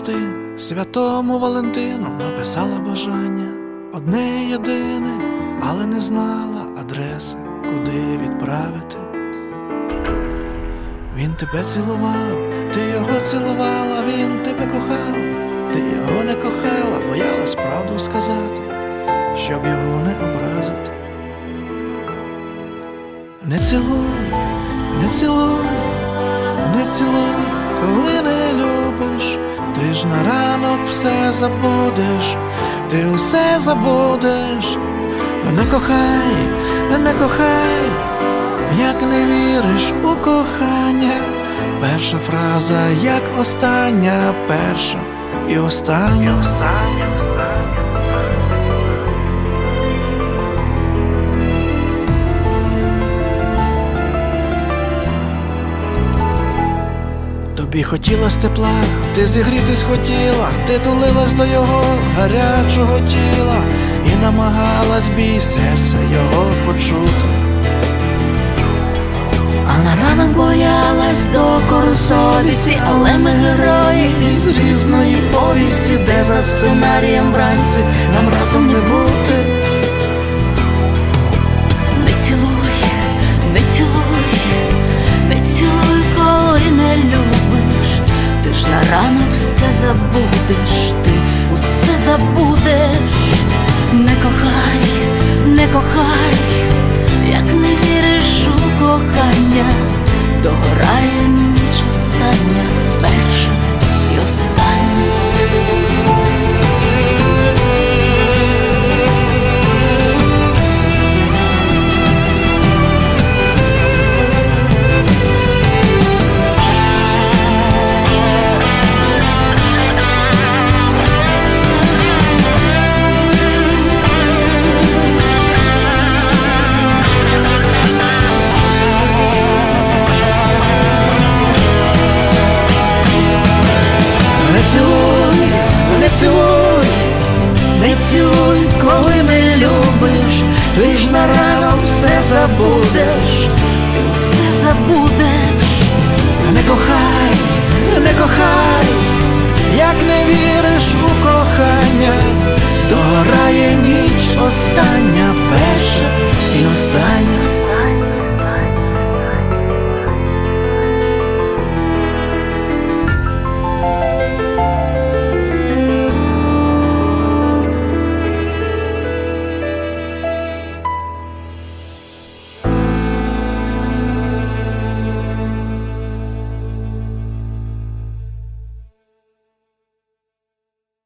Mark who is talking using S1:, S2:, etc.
S1: ти святому Валентину написала бажання одне єдине, але не знала адреси, куди відправити. Він тебе цілував, ти його цілувала, він тебе кохав, ти його не кохала, боялась правду сказати, щоб його не образити. Не цілуй, не цілуй, не цілуй, коли не любиш, ти ж на ранок все забудеш, ти усе забудеш, не кохай, не кохай, як не віриш у кохання, перша фраза, як остання, перша і остання. Тобі хотілось тепла, ти зігрітись хотіла, ти тулилась до його гарячого тіла і намагалась бій серця його почути.
S2: А на ранок боялась докору совісті, але ми герої із різної повісті, де за сценарієм вранці нам разом не бути. Все забудеш, ти усе забудеш. Не кохай, не кохай, забудеш, ти все забудеш, не кохай, не кохай, як не віриш у кохання, то рає ніч остання перша і остання.